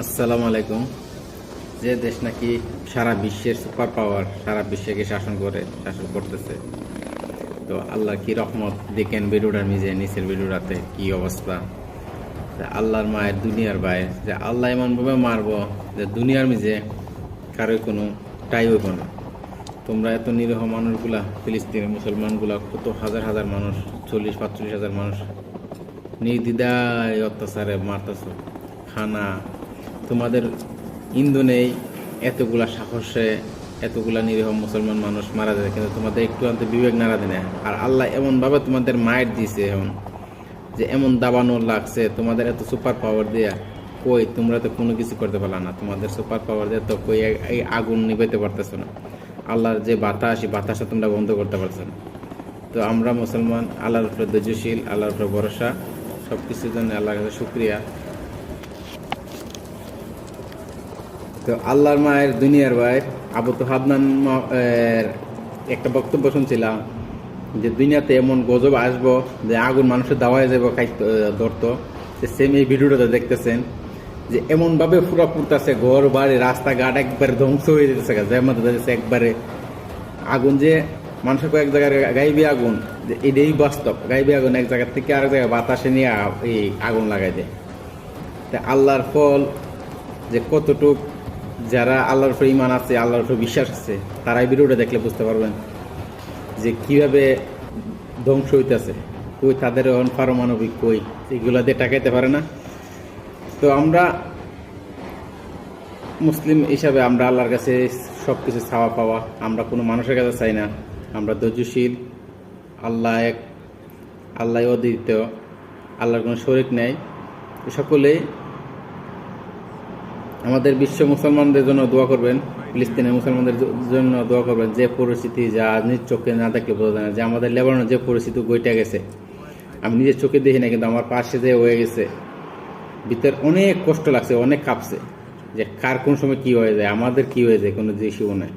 আসসালামু আলাইকুম। যে দেশ নাকি সারা বিশ্বের সুপার পাওয়ার, সারা বিশ্বকে শাসন করে, শাসন করতেছে। তো আল্লাহ কি রহমত দেখেন বেরুডার মিজে নিচের বেরুডাতে কি অবস্থা? আল্লাহর মায়ের দুনিয়ার বায়ে, যে আল্লাহ এমনভাবে মারবো যে দুনিয়ার মিজে কারোই কোনো টাই হইব না। তোমরা এত নিরীহ মানুষগুলা ফিলিস্তিনের মুসলমানগুলা, কত হাজার হাজার মানুষ, চল্লিশ পাঁচচল্লিশ হাজার মানুষ নির্দিদায় অত্যাচারে মারতেছ। খানা তোমাদের ইন্ধনেই এতগুলা সাহসে এতগুলা নিরীহ মুসলমান মানুষ মারা যায়, কিন্তু তোমাদের একটু আনতে বিবেক নাড়া দেয় আর আল্লাহ এমনভাবে তোমাদের মায়ের দিছে এখন, যে এমন দাবানো লাগছে, তোমাদের এত সুপার পাওয়ার দেয়া, কই তোমরা তো কোনো কিছু করতে পারলা না, তোমাদের সুপার পাওয়ার দিয়ে তো কই এই আগুন নিভাইতে পারতেছো না। আল্লাহর যে বাতাস, এই বাতাসটা তোমরা বন্ধ করতে পারছ না। তো আমরা মুসলমান, আল্লাহর উপরে ধৈর্যশীল, আল্লাহর উপরে ভরসা সব কিছুর জন্য আল্লাহর কাছে শুক্রিয়া। তো আল্লাহর মায়ের, দুনিয়ার ভাই আবু তো হাদনান মা- একটা বক্তব্য শুনছিলাম যে দুনিয়াতে এমন গজব আসব যে আগুন মানুষের দাওয়ায় যাব খাইতে ধরতো। যে সেম এই ভিডিওটা দেখতেছেন যে এমন ভাবে পুরা পুরতাছে ঘর, বাড়ি, রাস্তাঘাট একবারে ধ্বংস হয়ে যেতেছে যেমন যাচ্ছে একবারে আগুন যে মানুষের কয়েক জায়গায় গাইবি আগুন, যে এটাই বাস্তব। গাইবি আগুন এক জায়গা থেকে আরেক জায়গায় বাতাসে নিয়ে এই আগুন লাগাই দেয়। তা আল্লাহর ফল যে কতটুক যারা আল্লাহর উপর ইমান আছে, আল্লাহর উপর বিশ্বাস আছে, তারাই ভিডিওটা দেখলে বুঝতে পারবেন যে কীভাবে ধ্বংস হইতেছে। কই তাদের পারমাণবিক কই? এগুলা দিয়ে টাকাইতে পারে না। তো আমরা মুসলিম হিসাবে আমরা আল্লাহর কাছে সব কিছু ছাওয়া পাওয়া, আমরা কোনো মানুষের কাছে চাই না। আমরা ধৈর্যশীল, আল্লাহ এক আল্লাহ অদ্বিতীয় আল্লাহর কোনো শরিক নেই। সকলেই আমাদের বিশ্ব মুসলমানদের জন্য দোয়া করবেন, ফিলিস্তিনের মুসলমানদের জন্য দোয়া করবেন যে পরিস্থিতি যা নিজ চোখে না দেখলে বোঝা যায় না, যে আমাদের লেবাননের যে পরিস্থিতি গইটা গেছে। আমি নিজের চোখে দেখি না কিন্তু আমার পাশে যে হয়ে গেছে, ভিতরে অনেক কষ্ট লাগছে, অনেক কাঁপছে, যে কার কোন সময় কি হয়ে যায়, আমাদের কি হয়ে যায় কোনো জিনিসও নাই।